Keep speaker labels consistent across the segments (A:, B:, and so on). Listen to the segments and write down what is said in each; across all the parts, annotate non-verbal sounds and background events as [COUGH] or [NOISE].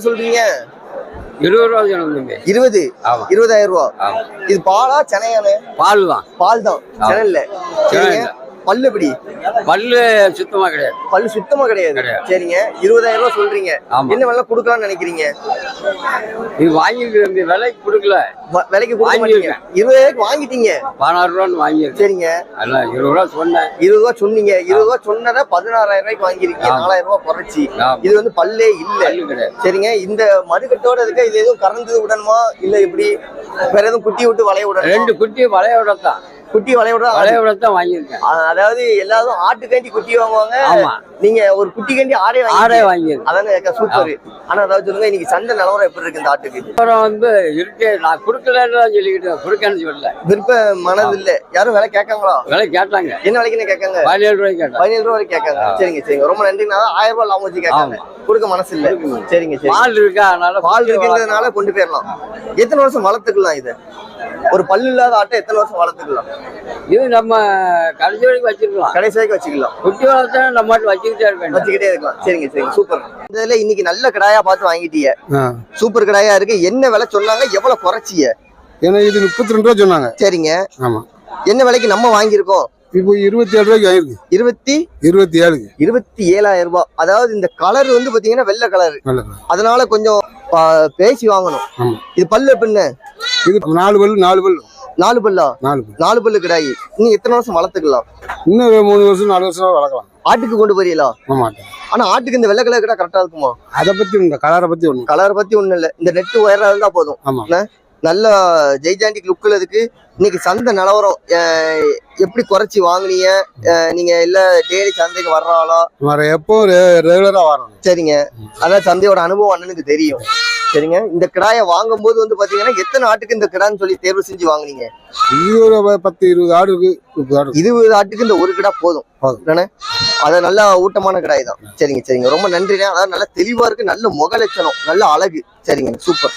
A: என்ன சொல்றீங்க?
B: இருபது ரூபா தம்பி.
A: இருபது. இருபதாயிரம் ரூபா. இது பாலா சென்னையானு?
B: பால் தான்
A: பால் தான் சென்னை இல்ல சரிங்க
B: இல்ல.
A: பல்லு எப்படி?
B: பல்லு சுத்தமா கிடையாது.
A: பல்லு சுத்தமா கிடையாது. சரிங்க. இருபதாயிரம் ரூபாய் சொல்றீங்க. என்ன வேலை கொடுக்கலாம்னு நினைக்கிறீங்க?
B: இது தம்பி விலைக்கு கொடுக்கல.
A: விலைக்கு
B: வாங்கியிருக்கேன்.
A: இருபதாயிரம் வாங்கிட்டீங்க.
B: பதினாறு ரூபான்னு வாங்கியிருக்கு
A: சரிங்க.
B: அதான் இருபது ரூபா சொன்னேன்.
A: இருபது ரூபா சொன்னீங்க. இருபது ரூபா சொன்னதை பதினாறாயிரம் ரூபாய்க்கு வாங்கிருக்கீங்க. நாலாயிரம் ரூபாய் குறைச்சி. இது வந்து பல்லே இல்ல. சரிங்க. இந்த மதுக்கட்டோட இருக்க இது எதுவும் கறந்து விடணுமா இல்ல இப்படி வேற எதுவும் குட்டி விட்டு வளைய விடணும்?
B: ரெண்டு குட்டி வளையோட தான்
A: குட்டி வளைய விட
B: வளையோட தான் வாங்கியிருக்கேன்
A: அதாவது எல்லாரும் ஆட்டுக்காண்டி குட்டி வாங்குவாங்க.
B: ஆமா.
A: நீங்க ஒரு குட்டி கண்டி ஆடே
B: ஆடே
A: வாங்கி
B: வாங்கியிருக்கு
A: அதாங்க சூப்பர் ஆனா அதாவது சொல்லுங்க இன்னைக்கு சந்தை நிலவரம் எப்படி இருக்கு இந்த ஆட்டுக்கு?
B: அப்புறம் வந்து இருக்கு நான் கொடுக்கலன்னு சொல்லிக்கிட்டு கொடுக்கன்னு சொல்லல.
A: விருப்ப மனது இல்ல. யாரும் விலை கேட்காங்களா?
B: விலை கேட்டாங்க.
A: என்ன விலைக்குன்னு கேட்காங்க?
B: பதினேழு ரூபாய்க்கு கேட்டாங்க.
A: பதினேழு ரூபா வரைக்கும் கேட்காங்க. சரிங்க சரிங்க. ரொம்ப நன்றி நான் ஆயிரம் ரூபாய் லாபம் வச்சு கேட்காங்க. கொடுக்க மனசு இல்ல. சரிங்க சரி
B: பால் இருக்கா? அதனால
A: பால் இருக்குன்றதுனால கொண்டு போயிடலாம். எத்தனை வருஷம் வளர்த்துக்கலாம் இதை? ஒரு பல்லு இல்லாத ஆட்டை எத்தனை வருஷம் வளர்த்துக்கலாம்?
B: இது நம்ம கடைசி வரைக்கும் வச்சிருக்கலாம்.
A: கடைசி வரைக்கும் வச்சுக்கலாம்.
B: குட்டி வளர்த்தா நம்ம மட்டும் வச்சுக்கிட்டே இருக்க வேண்டாம்
A: வச்சுக்கிட்டே இருக்கலாம். சரிங்க சரிங்க. சூப்பர். இதுல இன்னைக்கு நல்ல கடாயா பார்த்து வாங்கிட்டீங்க. சூப்பர் கடாயா இருக்கு. என்ன விலை சொன்னாங்க? எவ்வளவு குறைச்சிய
C: ஏன்னா இது முப்பத்தி ரெண்டு ரூபா சொன்னாங்க.
A: சரிங்க.
C: ஆமா.
A: என்ன விலைக்கு நம்ம வாங்கியிருக்கோம்?
C: இப்போ இருபத்தி ஏழு ரூபாய்க்கு வாங்கிருக்கு
A: இருபத்தி
C: இருபத்தி ஏழுக்கு
A: இருபத்தி ஏழாயிரம் ரூபாய். அதாவது இந்த கலர் வந்து பாத்தீங்கன்னா வெள்ளை கலர் அதனால கொஞ்சம் பேசி வாங்கணும். இது பல்லு பின்ன?
C: இது நாலு பல்லு நாலு பல்லு.
A: நாலு பல்லா?
C: நாலு பல்லு.
A: நாலு பல்லு கிடாயி. இன்னும் எத்தனை வருஷம் வளர்த்துக்கலாம்?
C: இன்னும் மூணு வருஷம் நாலு வருஷம் வளர்க்கலாம்.
A: ஆட்டுக்கு கொண்டு போறீங்களா?
C: ஆமா
A: ஆனா ஆட்டுக்கு இந்த வெள்ளை கலர் கிட்ட கரெக்டா இருக்குமா?
C: அதை பத்தி உங்க கலரை பத்தி ஒண்ணு
A: கலரை பத்தி ஒண்ணும் இல்ல. இந்த நெட்டு உயரா இருந்தா போதும்? நல்ல ஜெய்ஜாண்டிக் லுக்கில் இருக்கு. இன்னைக்கு சந்தை நிலவரம் எப்படி குறைச்சி வாங்குனீங்க? நீங்க இல்ல டெய்லி சந்தைக்கு வர்றாளா
C: வர எப்போ ரெகுலரா வரணும்.
A: சரிங்க. அதான் சந்தையோட அனுபவம் அண்ணனுக்கு தெரியும். சரிங்க. இந்த கிடாயை வாங்கும்போது வந்து பாத்தீங்கன்னா எத்தனை ஆட்டுக்கு இந்த கிடான்னு சொல்லி தேர்வு செஞ்சு வாங்குனீங்க?
C: பத்து இருபது ஆடு இருக்கு.
A: இருபது ஆட்டுக்கு இந்த ஒரு கிடா போதும். அது நல்ல ஊட்டமான கிடாய் தான். சரிங்க சரிங்க. ரொம்ப நன்றிண்ணே. அதாவது நல்ல தெளிவா இருக்கு நல்ல முக லட்சணம் நல்ல அழகு. சரிங்க சூப்பர்.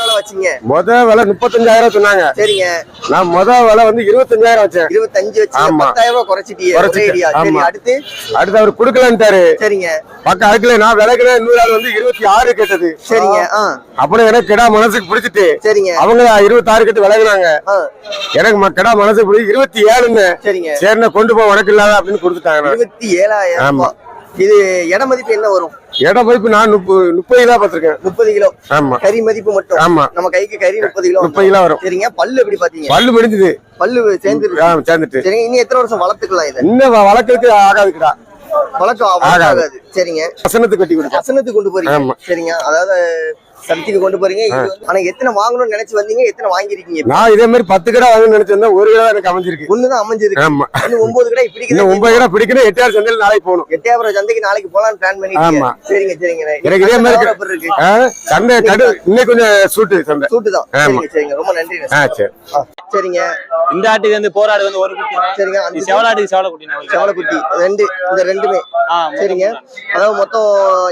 A: வச்சீங்க?
C: முத விலை முப்பத்தஞ்சாயிரம் சொன்னாங்க.
A: சரிங்க.
C: நான் முத விலை வந்து இருபத்தஞ்சாயிரம் வச்சேன்.
A: இருபத்தஞ்சு வச்சு. பத்தாயிரம் ரூபாய் குறைச்சிட்டீங்க. அடுத்து?
C: அடுத்து அவர் கொடுக்கலன்ட்டாரு.
A: சரிங்க.
C: பக்கம் அதுக்குல நான் விலைக்குல இன்னொரு ஆள் வந்து இருபத்தி ஆறு கேட்டது.
A: சரிங்க
C: அப்புறம் எனக்கு கிடா மனசுக்கு பிடிச்சிட்டு
A: சரிங்க.
C: அவங்க இருபத்தி ஆறு கட்டு விலகுனாங்க. எனக்கு கிடா மனசுக்கு பிடிச்சி இருபத்தி ஏழுன்னு
A: சரிங்க.
C: சரிண்ணே கொண்டு போ உனக்கு இல்லாத அப்படின்னு கொடுத்துட்டாங்க. நான்.
A: இருபத்தி ஏழாயிரம்
C: ஆமா.
A: இது இட மதிப்பு என்ன வரும்?
C: இடம் மதிப்பு நான் முப்பது முப்பது கிலோ பார்த்திருக்கேன்.
A: முப்பது கிலோ.
C: ஆமா.
A: கறி மதிப்பு மட்டும்?
C: ஆமா.
A: நம்ம கைக்கு கறி முப்பது கிலோ
C: முப்பது கிலோ வரும்.
A: சரிங்க. பல்லு எப்படி பாத்தீங்க
C: பல்லு முடிஞ்சது.
A: பல்லு சேர்ந்து
C: ஆ, சேர்ந்துட்டு.
A: சரிங்க. இனி எத்தனை வருஷம் வளர்த்துக்கலாம் இதை?
C: இன்னும் வளர்க்கறதுக்கு ஆகாதுக்குடா.
A: வளர்க்க
C: ஆகாது.
A: சரிங்க.
C: வசனத்துக்கு கட்டி கொடுத்தேன்
A: வசனத்துக்கு கொண்டு போறீங்க. சரிங்க. அதாவது சப்ஜிக்கு கொண்டு போறீங்க. ஆனா எத்தனை வாங்கணும்னு நினைச்சு வந்தீங்க எத்தனை வாங்கிருக்கீங்க
C: நான் இதே மாதிரி பத்து கடை வாங்கணும்னு நினைச்சிருந்தேன். ஒரு கடை எனக்கு அமைஞ்சிருக்கு.
A: ஒண்ணுதான் அமைஞ்சிருக்கு.
C: ஆமா.
A: இன்னும் ஒன்பது கடை
C: இன்னும் ஒன்பது கடை பிடிக்கணும். எட்டாயிரம் சந்தையில் நாளைக்கு போகணும்.
A: எட்டயபுரம் சந்தைக்கு நாளைக்கு போலாம்னு பிளான் பண்ணிருக்கீங்க
C: ஆமா.
A: சரிங்க சரிங்க.
C: எனக்கு இதே மாதிரி
A: இருக்கு.
C: கடு இன்னும் கொஞ்சம் சூட்டு சந்தை.
A: சூட்டு தான். சரிங்க. ரொம்ப நன்றி.
C: ஆ சரி.
A: ஆ, சரிங்க.
D: இந்த ஆட்டுக்கு வந்து போராடு வந்து ஒரு குட்டி
A: சரிங்க அந்த
D: செவலாட்டுக்கு செவல குட்டி
A: செவலக்குட்டி ரெண்டு இந்த ரெண்டுமே. சரிங்க. அதாவது மொத்தம்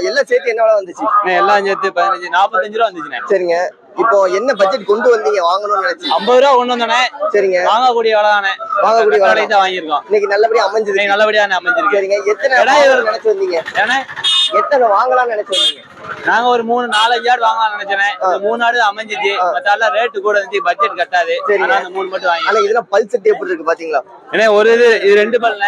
A: எல்லாம் சேர்த்து என்ன விலை வந்துச்சு?
D: எல்லாம் சேர்த்து பதினஞ்சு நாற்பத்தஞ்சு ரூபா வந்துச்சுண்ணே.
A: சரிங்க. இப்போ என்ன பட்ஜெட் கொண்டு வந்தீங்க? வாங்கணும்னு நினைச்சு.
D: ஐம்பது ரூபா கொண்டு வந்தோண்ணே
A: சரிங்க.
D: வாங்கக்கூடிய வேலை தானே.
A: வாங்கக்கூடிய
D: கடைக்கு தான். வாங்கியிருக்கோம்.
A: இன்னைக்கு நல்லபடியா அமைஞ்சது
D: இன்னைக்கு நல்லபடியா அமைஞ்சிருக்கு.
A: சரிங்க. எத்தனை நினைச்சு வந்தீங்க? எத்தனை வாங்கலாம்னு நினைச்சு வந்தீங்க?
D: நாங்க ஒரு மூணு நாலஞ்சு ஆடு வாங்கலாம்னு நினைச்சேன். மூணு ஆடு அமைஞ்சிச்சு. மத்தால ரேட்டு கூட இருந்துச்சு. பட்ஜெட் கட்டாது. அந்த மூணு மட்டும் வாங்கி
A: ஆனா இதெல்லாம் பல் செட் எப்படி இருக்கு பாத்தீங்களா?
D: ஏன்னா ஒரு இது இது ரெண்டு பல்ல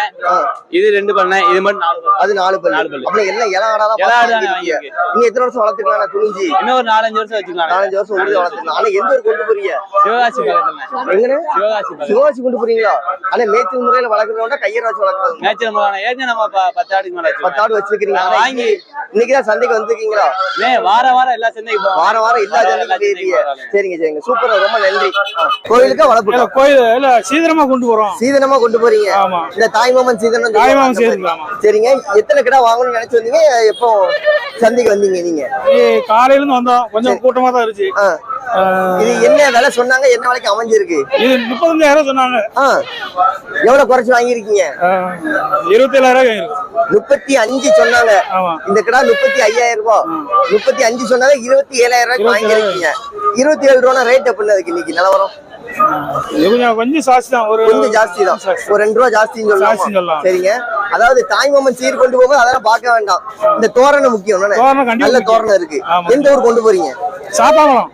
D: இது ரெண்டு பல்ல இது மட்டும் நாலு பல்.
A: அது நாலு பல்.
D: நாலு பல்லு.
A: அப்புறம் எல்லாம் இளம்
D: ஆடு தானே
A: வாங்கியிருக்கீங்க.
D: வாங்கியிருக்கு.
A: நீங்க எத்தனை வருஷம் வளர்த்துக்கலாம் துணிஞ்சு?
D: இன்னும் ஒரு நாலஞ்சு வருஷம் வச்சுக்கலாம்.
A: நாலஞ்சு வருஷம் உறுதி வளர்த்துக்கலாம். ஆனா எந்த ஒரு கொண்டு போறீங்க?
D: சிவகாசி பக்கத்துல. சிவகாசி
A: சிவாசி கொண்டு போறீங்களா? ஆனா மேய்ச்சல் முறையில வளர்க்கறதோட கையற வச்சு வளர்க்கறது
D: மேய்ச்சல் முறையான ஏற்கனவே நம்ம ப- பத்து ஆடுக்கு மேல
A: பத்து
D: வச்சிருக்கோம்.
A: ஆடு வச்சிருக்கீங்க.
D: வாங்கி-
A: இன்னைக்குதான் சந்தைக்கு வந்திருக்கீங்களா?
D: வார வாரம் எல்லா சந்தைக்கு போவோம்
A: வாரம் வாரம் எல்லா
D: போறாங்க.
A: சரிங்க சரிங்க. சூப்பர் ரொம்ப நன்றி. கோயிலுக்கா வளர்ப்பு
E: கோயில் சீதனமா கொண்டு போறோம்.
A: சீதனமா கொண்டு போறீங்க.
E: ஆமா.
A: இந்த தாய்மாமன் சீதனம்
E: தாய்மாமன். சீதனம்.
A: சரிங்க. எத்தனை கிடா வாங்கணும்னு நினைச்சு வந்தீங்க? எப்போ சந்தைக்கு வந்தீங்க நீங்க?
E: காலையில இருந்து வந்தோம். கொஞ்சம் கூட்டமா தான் இருந்துச்சு.
A: இது என்ன விலை சொன்னாங்க? என்ன விலைக்கு அமைஞ்சிருக்கு?
E: இது முப்பத்தஞ்சாயிரம் சொன்னாங்க.
A: எவ்வளவு குறைச்சு வாங்கியிருக்கீங்க?
E: இருபத்தேழாயிரம்
A: முப்பத்தி அஞ்சு சொன்னாங்க. இந்த கடை முப்பத்தி ஐயாயிரம் ரூபாய். முப்பத்தி அஞ்சு சொன்னாங்க இருபத்தி ஏழாயிரம் ரூபாய்க்கு வாங்கியிருக்கீங்க. இருபத்தி ஏழு ரூபா ரேட் எப்படி அதுக்கு இன்னைக்கு? நிலவரம்?
E: கொஞ்சம் ஜாஸ்தி தான். ஒரு
A: கொஞ்சம் ஜாஸ்தி தான். ஒரு ரெண்டு ரூபா ஜாஸ்தின்னு சொல்லலாம். சரிங்க. அதாவது தாய்மாமன் சீர் கொண்டு போகும்போது அதெல்லாம் பார்க்க வேண்டாம். இந்த தோரணை முக்கியம் நல்ல. தோரணம் இருக்கு. எந்த ஊர் கொண்டு போறீங்க?
E: சாத்தாங்குளம்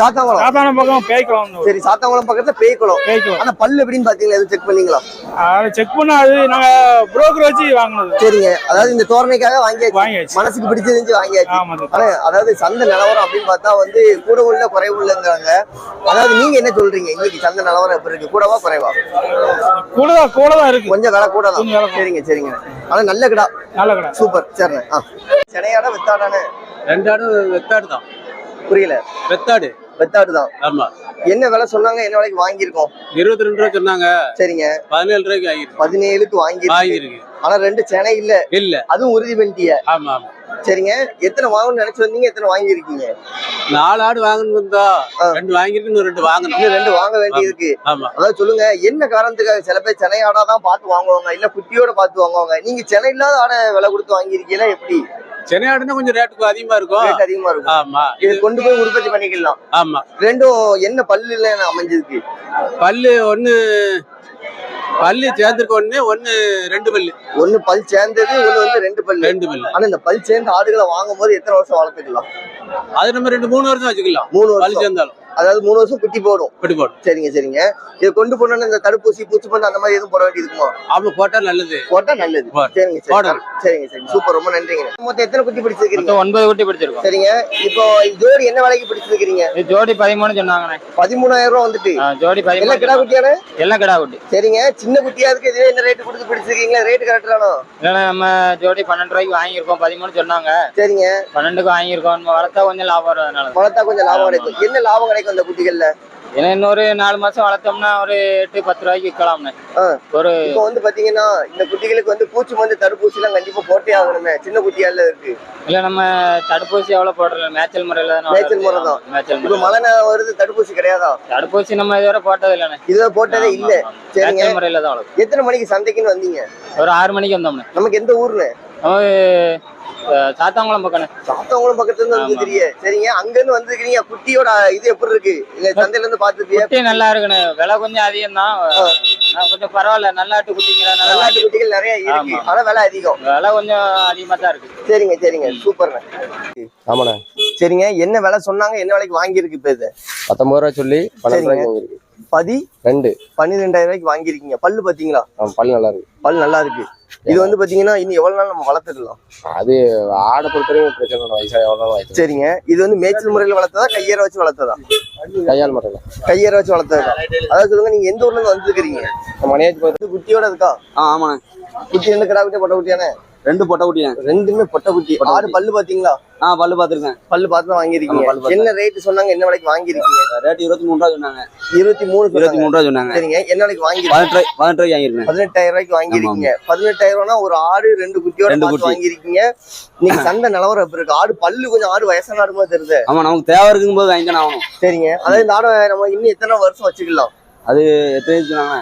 A: சாத்தாங்குளம்
E: சாத்தான பக்கம் பேய்க்குளம்.
A: சரி சாத்தாங்குளம் பக்கத்துல பேய்க்குளம்.
E: பேய்க்குளம்.
A: ஆனா பல்லு எப்படின்னு பாத்தீங்களா? எதுவும் செக் பண்ணீங்களா?
E: அதை செக் பண்ண அது நாங்க புரோக்கர் வச்சு வாங்கினது.
A: சரிங்க. அதாவது இந்த தோரணைக்காக வாங்கியாச்சு.
E: வாங்கியாச்சு.
A: மனசுக்கு பிடிச்சது வாங்கியாச்சு. ஆனா அதாவது சந்தை நிலவரம் அப்படின்னு பார்த்தா வந்து கூட உள்ள குறைவு உள்ளங்கிறாங்க. அதாவது நீங்க என்ன சொல்றீங்க? இன்னைக்கு சந்தை நிலவரம் எப்படி இருக்கு? கூடவா குறைவா?
E: கூட தான் கூட தான். இருக்கு
A: கொஞ்சம் விலை கூட. தான். சரிங்க சரிங்க. ஆனா நல்ல கிடா.
E: நல்ல கடை.
A: சூப்பர். சரிண்ணே. ஆ. சென்னையாட வெத்தாடானே
D: ரெண்டு ஆடு வெத்தாடு தான்.
A: புரியல.
D: வெத்தாடு.
A: வெத்தாடு தான்.
D: ஆமா.
A: என்ன விலை சொன்னாங்க? என்ன விலைக்கு வாங்கியிருக்கோம்?
D: இருபத்தி ரெண்டு ரூபா சொன்னாங்க.
A: சரிங்க.
D: பதினேழு ரூபாய்க்கு வாங்கிருக்கு
A: பதினேழுக்கு வாங்கி
D: வாங்கிருக்கு
A: ஆனா ரெண்டு சென்னை இல்ல.
D: இல்ல.
A: அதுவும் உறுதி பண்ணிட்டிய
D: ஆமா ஆமா.
A: சரிங்க. எத்தனை வாங்கணும்னு நினைச்சு வந்தீங்க? எத்தனை வாங்கியிருக்கீங்க?
D: நாலு ஆடு வாங்கணும் இருந்தா. ரெண்டு வாங்கிருக்கு ரெண்டு வாங்கணும்.
A: ரெண்டு வாங்க வேண்டியிருக்கு. அதாவது சொல்லுங்க என்ன காரணத்துக்காக சில பேர் சென்னை ஆடா தான் பார்த்து வாங்குவாங்க இல்ல குட்டியோட பார்த்து வாங்குவாங்க? நீங்க சென்னை இல்லாத ஆடை விலை கொடுத்து வாங்கியிருக்கீங்களா? எப்படி?
D: சென்னை ஆடுனா கொஞ்சம் ரேட்டுக்கு அதிகமா இருக்கும்.
A: ரேட் அதிகமா இருக்கும்.
D: ஆமா.
A: இது கொண்டு போய் உற்பத்தி பண்ணிக்கலாம்.
D: ஆமா.
A: ரெண்டும் என்ன பல்லுல அமைஞ்சிருக்கு?
D: பல்லு ஒண்ணு பல்லு சேர்ந்துருக்கு ஒண்ணு ஒண்ணு ரெண்டு பல்லு.
A: ஒண்ணு பல் சேர்ந்தது ஒண்ணு வந்து ரெண்டு பல்லு.
D: ரெண்டு பல்லு.
A: ஆனா இந்த பல் சேர்ந்த ஆடுகளை வாங்கும் போது எத்தனை வருஷம் வளர்த்துக்கலாம்?
D: அது நம்ம ரெண்டு மூணு வருஷம் வச்சுக்கலாம்.
A: மூணு
D: பல்லு
A: வருஷம்
D: சேர்ந்தாலும்.
A: அதாவது மூணு வருஷம் குட்டி போடும்.
D: இப்படி போடும்.
A: சரிங்க சரிங்க. இது கொண்டு போனோம்னா இந்த தடுப்பூசி பூச்சி மருந்து அந்த மாதிரி எதுவும் போட வேண்டியது இருக்குமா
D: ஆமா போட்டா நல்லது.
A: போட்டா நல்லது. சரிங்க சரி. சரிங்க சரி. சூப்பர். ரொம்ப நன்றிங்க. மொத்தம் எத்தனை குட்டி பிடிச்சிருக்கீங்க?
B: ஒன்பது குட்டி பிடிச்சிருக்கோம்.
A: சரிங்க. இப்போ ஜோடி என்ன விலைக்கு பிடிச்சிருக்கீங்க?
B: ஜோடி பதிமூணு சொன்னாங்கண்ணே.
A: பதிமூணாயிரம் ரூபாய் வந்துட்டு.
B: ஜோடி
A: எல்லாம்
B: பதிமூணு
A: கிடா குட்டியானே
B: எல்லாம் கிடா குட்டி.
A: சரிங்க. சின்ன குட்டியா இருக்கு. இதுவே என்ன ரேட் கொடுத்து பிடிச்சிருக்கீங்களா? ரேட் கரெக்டானோ
B: நம்ம ஜோடி பன்னெண்டு ரூபாய்க்கு வாங்கியிருக்கோம். பதிமூணு சொன்னாங்க.
A: சரிங்க.
B: பன்னெண்டுக்கு வாங்கியிருக்கோம். வளர்த்தா கொஞ்சம் லாபம் வரும் அதனால
A: வளர்த்தா கொஞ்சம் லாபம் கிடைக்கும் என்ன லாபம் கிடைக்கும்? அந்த குட்டிகள்ல?
B: ஏன்னா இன்னொரு நாலு மாசம் வளர்த்தோம்னா ஒரு எட்டு பத்து ரூபாய்க்கு விற்கலாம்ண்ணே. ஒரு
A: இப்போ வந்து பாத்தீங்கன்னா இந்த குட்டிகளுக்கு வந்து பூச்சி மருந்து தடுப்பூசி எல்லாம் கண்டிப்பா போட்டே ஆகணுமே. சின்ன குட்டியால இருக்கு.
B: இல்ல நம்ம தடுப்பூசி எவ்வளவு போடுறோம் மேய்ச்சல் முறையில தானே
A: மேய்ச்சல் முறை தான்.
B: மேய்ச்சல்
A: இப்ப மழை நேரம் வருது தடுப்பூசி கிடையாதா?
B: தடுப்பூசி நம்ம இதுவரை போட்டது இல்லைண்ணே.
A: இதுதான் போட்டதே இல்ல. சரிங்க.
B: முறையில தான்
A: எத்தனை மணிக்கு சந்தைக்குன்னு வந்தீங்க?
B: ஒரு ஆறு மணிக்கு வந்தோம்ண்ணே.
A: நமக்கு எந்த ஊர்னு
B: சாத்தாங்குளம் பக்கண்ணே
A: சாத்தவங்களும் பக்கத்துல இருந்து வந்துருக்கீங்க சரிங்க. அங்க இருந்து வந்திருக்கீங்க குட்டியோட இது எப்படி இருக்கு? சந்தையில இருந்து பாத்துருப்பியா
B: குட்டி நல்லா இருக்குண்ணே. விலை கொஞ்சம் அதிகம் தான் கொஞ்சம் பரவாயில்ல. நல்லாட்டு குட்டிங்கிறதுனால
A: வெள்ளாட்டு குட்டிகள் நிறைய இருக்கு. ஆனா விலை அதிகம்.
B: விலை கொஞ்சம் அதிகமா தான் இருக்கு.
A: சரிங்க சரிங்க. சூப்பர்ண்ணே.
C: ஆமாண்ணே.
A: சரிங்க. என்ன விலை சொன்னாங்க? என்ன விலைக்கு வாங்கியிருக்கு இப்ப இது?
C: பத்தொன்பது ரூபா சொல்லி பன்னெண்டு. ரூபாய்க்கு வாங்கியிருக்கு.
A: பதி
C: ரெண்டு.
A: பன்னிரெண்டாயிரம் ரூபாய்க்கு வாங்கியிருக்கீங்க. பல்லு பாத்தீங்களா
C: பல் நல்லா இருக்கு.
A: பல் நல்லா இருக்கு. இது வந்து பாத்தீங்கன்னா இன்னும் எவ்வளவு நாள் நம்ம வளர்த்துடலாம்
C: அது ஆடை பொறுத்தவரைக்கும் பிரச்சனை வயசா எவ்வளோ வயசு
A: சரிங்க. இது வந்து மேய்ச்சல் முறையில் வளர்த்ததா கையேற வச்சு வளர்த்ததா?
C: கையால் மட்டும்
A: கையேற வச்சு வளர்த்ததா? அதாவது சொல்லுங்க நீங்க எந்த ஊர்ல இருந்து வந்துருக்கீங்க?
C: மணியாச்சு பார்த்து
A: குட்டியோட இருக்கா?
F: ஆ ஆமாண்ணே.
A: குட்டி ரெண்டு கிடா குட்டி பொட்டை குட்டியானே
F: ரெண்டு பொட்டை குட்டிண்ணே
A: ரெண்டுமே பொட்டை குட்டி. ஆறு பல்லு பாத்தீங்களா?
F: ஆ பல்லு பார்த்துருக்கேன்
A: பல்லு பார்த்து தான் வாங்கியிருக்கீங்க
F: பார்த்து.
A: என்ன ரேட் சொன்னாங்க? என்ன விலைக்கு வாங்கியிருக்கீங்க?
F: ரேட் இருபத்தி மூணு ரூபா சொன்னாங்க.
A: இருபத்தி மூணு
F: இருபத்தி. மூணு ரூபா சொன்னாங்க.
A: சரிங்க. என்ன விலைக்கு வாங்கிருக்கீங்க
F: பதினெட்டு ரூபாய் பதினெட்டு வாங்கியிருக்கேன்.
A: பதினெட்டாயிரம் ரூபாய்க்கு வாங்கியிருக்கீங்க. பதினெட்டாயிரம் ரூபாய்னா ஒரு ஆடு ரெண்டு குட்டியோட
F: ரெண்டு குட்டி.
A: வாங்கியிருக்கீங்க. நீங்க [LAUGHS] சந்தை நிலவரம் எப்படி இருக்கு? ஆடு பல்லு கொஞ்சம் ஆடு வயசான ஆடு மாதிரி தெரியுது.
F: ஆமா நமக்கு தேவை இருக்கும்போது போது வாங்கி தானே ஆகணும்.
A: சரிங்க. அதாவது இந்த ஆடை நம்ம இன்னும் எத்தனை வருஷம் வச்சுக்கலாம்?
F: அது எத்தனை சொன்னாங்க?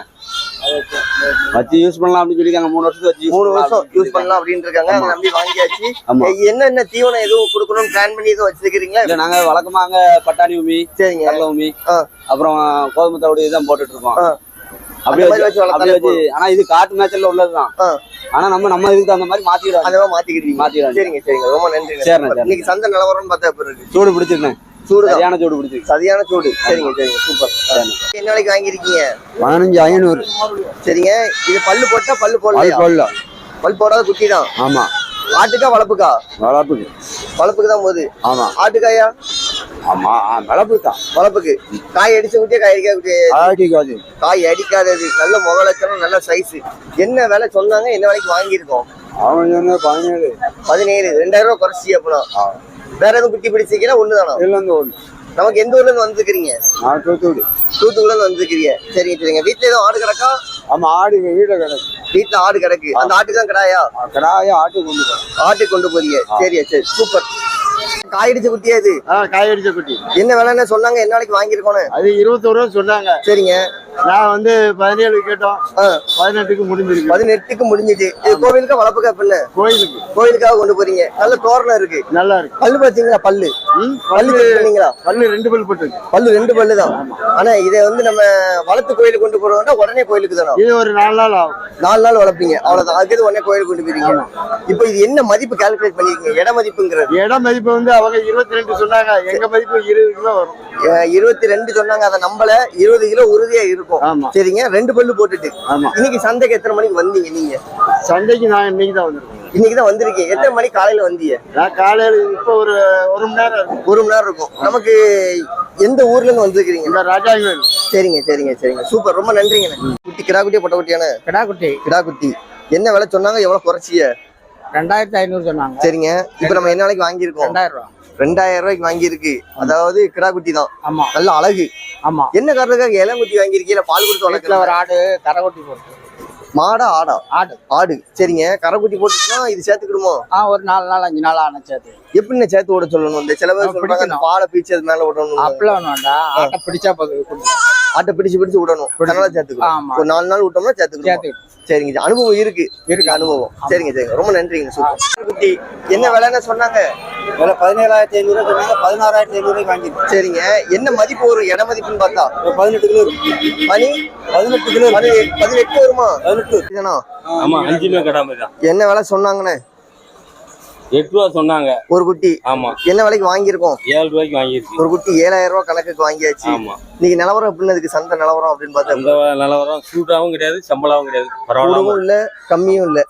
F: வச்சு யூஸ் பண்ணலாம் அப்படின்னு சொல்லிருக்காங்க மூணு வருஷத்துக்கு வச்சு
A: மூணு வருஷம் யூஸ் பண்ணலாம் அப்படின்னு இருக்காங்க அதை நம்பி வாங்கியாச்சு. என்னென்ன தீவனம் எதுவும் கொடுக்கணும்னு பிளான் பண்ணி எதுவும் வச்சிருக்கீங்களா
F: இல்ல நாங்க வழக்கமா அங்க பட்டாணி உமி
A: சரிங்க.
F: கடலை உமி. அப்புறம் கோதுமை தவிடு தான் போட்டுட்டு இருக்கோம். அப்படியே வச்சு
A: வச்சு
F: ஆனா இது காட்டு மேய்ச்சல்ல உள்ளதுதான். ஆனா நம்ம நம்ம இதுக்கு அந்த மாதிரி மாத்திடுவோம்
A: அந்த மாதிரி மாத்திக்கிட்டீங்க.
F: மாத்திடுவோம்
A: சரிங்க சரிங்க. ரொம்ப நன்றி. இன்னைக்கு சந்தை நிலவரம்னு பார்த்தா எப்படி இருக்கு?
F: சூடு சரியான சூடு பிடிச்சிருக்கு
A: சரியான சூடு. சரிங்க சரிங்க. சூப்பர். என்ன விலைக்கு வாங்கியிருக்கீங்க?
F: பதினஞ்சு ஐநூறு.
A: சரிங்க. இது பல்லு போட்டா பல்லு போடலையா?
F: போடல.
A: பல் போடாத குட்டி தான்
F: ஆமா.
A: ஆட்டுக்கா வளர்ப்புக்கா?
F: வளர்ப்புக்கு.
A: வளர்ப்புக்கு தான் போகுது.
F: ஆமா.
A: ஆட்டுக்காயா?
F: ஆமா வளர்ப்பு தான்.
A: வளர்ப்புக்கு. காய் அடிச்ச குட்டியா காய் அடிக்காத
F: ஆட்டிக்காது
A: காய் அடிக்காதது. நல்ல முக லட்சணம் நல்ல சைஸ் என்ன விலை சொன்னாங்க என்ன விலைக்கு வாங்கியிருக்கோம்?
F: அவன் சொன்ன பதினேழு.
A: பதினேழு. ரெண்டாயிரம் ரூபாய் குறைச்சி அப்படின்னா வேற எதுவும் குட்டி பிடிச்சிருக்கீங்களா? ஒண்ணுதானா?
F: இல்லைங்க ஒன்று
A: நமக்கு எந்த ஊர்ல இருந்து வந்துருக்கீங்க
F: நான் தூத்துக்குடி.
A: தூத்துக்குள்ள இருந்து வந்துருக்கீங்க சரிங்க சரிங்க. வீட்டுல எதுவும் ஆடு கிடக்கா?
F: ஆமா ஆடு வீட்டில் கிடக்கு.
A: வீட்டுல ஆடு கிடக்கு. அந்த ஆட்டுக்கு தான் கிடாயா?
F: கடாய ஆட்டு கொண்டு
A: ஆட்டுக்கு கொண்டு போறீங்க. சரியா சரி சூப்பர். காயடிச்ச குட்டியா இது?
C: காய் அடிச்ச குட்டி.
A: என்ன விலைன்னு சொன்னாங்க? என்ன நாளைக்கு வாங்கியிருக்கோம்
C: அது இருபத்தோரு ரூபா சொன்னாங்க.
A: சரிங்க.
C: நான் வந்து பதினேழு கேட்டோம். பதினெட்டுக்கு முடிஞ்சிருக்கு.
A: பதினெட்டுக்கு முடிஞ்சிட்டு இது கோவிலுக்கா வளர்ப்புக்கா பின்ன
C: கோயிலுக்கு.
A: கோயிலுக்காக கொண்டு போறீங்க. நல்ல தோரணம் இருக்கு.
C: நல்லா இருக்கு.
A: பல்லு பாத்தீங்களா பல்லு. பல்லு
C: பல்லு
A: பண்ணீங்களா
C: பல்லு ரெண்டு பல் போட்டு
A: பல்லு ரெண்டு பல்லு தான். ஆனா இதை வந்து நம்ம வளர்த்து கோயிலுக்கு கொண்டு போறோம்னா உடனே கோயிலுக்கு தானே?
C: இது ஒரு நாலு நாள் ஆகும்.
A: நாலு நாள் வளர்ப்பீங்க. அவ்வளவுதான். அதுக்கு உடனே கோயிலுக்கு கொண்டு போயிருக்கீங்க இப்போ இது என்ன மதிப்பு கால்குலேட் பண்ணிருக்கீங்க? இட மதிப்புங்கிறது.
C: இடம் மதிப்பு வந்து அவங்க இருபத்தி ரெண்டு சொன்னாங்க. எங்க மதிப்பு இருபது கிலோ வரும்.
A: இருபத்தி ரெண்டு சொன்னாங்க. அதை நம்பல. இருபது கிலோ உறுதியா இருக்கும்
C: ஆமா.
A: சரிங்க? ரெண்டு பல்லு போட்டுட்டு.
C: ஆமா.
A: இன்னைக்கு சந்தைக்கு எத்தனை மணிக்கு வந்தீங்க நீங்க?
C: சந்தைக்கு நான் இன்னைக்கு தான் வந்திருக்கேன்.
A: இன்னைக்கு தான் வந்திருக்கீங்க. எத்தனை மணிக்கு காலையில வந்தீங்க?
C: நான் காலையில இப்போ ஒரு ஒரு மணி நேரம் இருக்கும்.
A: ஒரு மணி நேரம் இருக்கும். நமக்கு எந்த ஊர்ல இருந்து வந்திருக்கீங்க
C: இந்த ராஜாங்கல்.
A: சரிங்க சரிங்க சரிங்க. சூப்பர். ரொம்ப நன்றிங்க. குட்டி கிடா குட்டியா பொட்ட குட்டியான
G: கிடா குட்டி
A: கிடா குட்டி என்ன விலை சொன்னாங்க? எவ்வளவு குறைச்சிய?
G: ரெண்டாயிரத்தி ஐநூறு சொன்னாங்க.
A: சரிங்க. இப்ப நம்ம என்ன நாளைக்கு வாங்கியிருக்கோம்?
G: ரெண்டாயிரம் ரூபா.
A: ரெண்டாயிரம் ரூபாய்க்கு வாங்கியிருக்கு. அதாவது கிடா குட்டி தான்
G: ஆமா.
A: நல்ல அழகு.
G: ஆமா.
A: என்ன காரணத்துக்காக இளங்குட்டி வாங்கியிருக்கீங்க? பால் கொடுத்து
G: வீட்டுல ஒரு
A: வளர்க்கல
G: ஆடு கரை குட்டி போட்டு.
A: மாடா ஆடா?
G: ஆடு.
A: ஆடு. சரிங்க. கரைக்குட்டி போட்டுச்சுன்னா இது சேர்த்துக்கிடுமோ?
G: ஆ ஒரு நாலு நாள் அஞ்சு நாள் ஆன சேர்த்து.
A: எப்படின்னு சேர்த்து விட சொல்லணும்? இந்த சில பேர் சொல்றாங்க அந்த. பாலை பீச்சு அது மேல விடணும்
G: அப்பெல்லாம் ஒண்ணு வேண்டாம் ஆட்டை பிடிச்சா
A: ஆட்டை பிடிச்சு பிடிச்சு விடணும். அதனால சேர்த்துக்கணும்
G: ஆமா.
A: ஒரு நாலு நாள் விட்டோம்னா சேர்த்துக்கணும்
G: சேர்த்து
A: சரிங்க. அனுபவம் இருக்கு. இருக்கு அனுபவம். சரிங்க சரிங்க. ரொம்ப நன்றிங்க சூப்பர். குட்டி என்ன விலைன்னு சொன்னாங்க?
F: விலை பதினேழாயிரத்தி ஐநூறு சொன்னாங்க பதினாறாயிரத்தி ஐநூறு வாங்கிருக்கோம்
A: சரிங்க. என்ன மதிப்பு வரும்? இட மதிப்புன்னு பார்த்தா?
F: பதினெட்டு கிலோ இருக்கு.
A: மணி?
F: பதினெட்டு கிலோ
A: மணி பதினெட்டு வருமா?
F: பதினெட்டு?
H: ஆமா அஞ்சுமே கடாம தான்
A: என்ன விலை சொன்னாங்கண்ணே?
H: எட்டு ரூபா சொன்னாங்க.
A: ஒரு குட்டி.
H: ஆமா.
A: என்ன விலைக்கு வாங்கியிருக்கோம்?
H: ஏழு ரூபாய்க்கு வாங்கிருச்சு
A: ஒரு குட்டி ஏழாயிரம் ரூபாய் கணக்குக்கு வாங்கியாச்சு.
H: ஆமா.
A: இன்னைக்கு நிலவரம் எப்படின்னு அதுக்கு சந்தை நிலவரம் அப்படின்னு பார்த்தா
H: நிலவரம் சூட்டாவும் கிடையாது சம்பளாவும் கிடையாது. பரவாயில்ல
A: இல்ல கம்மியும் இல்ல.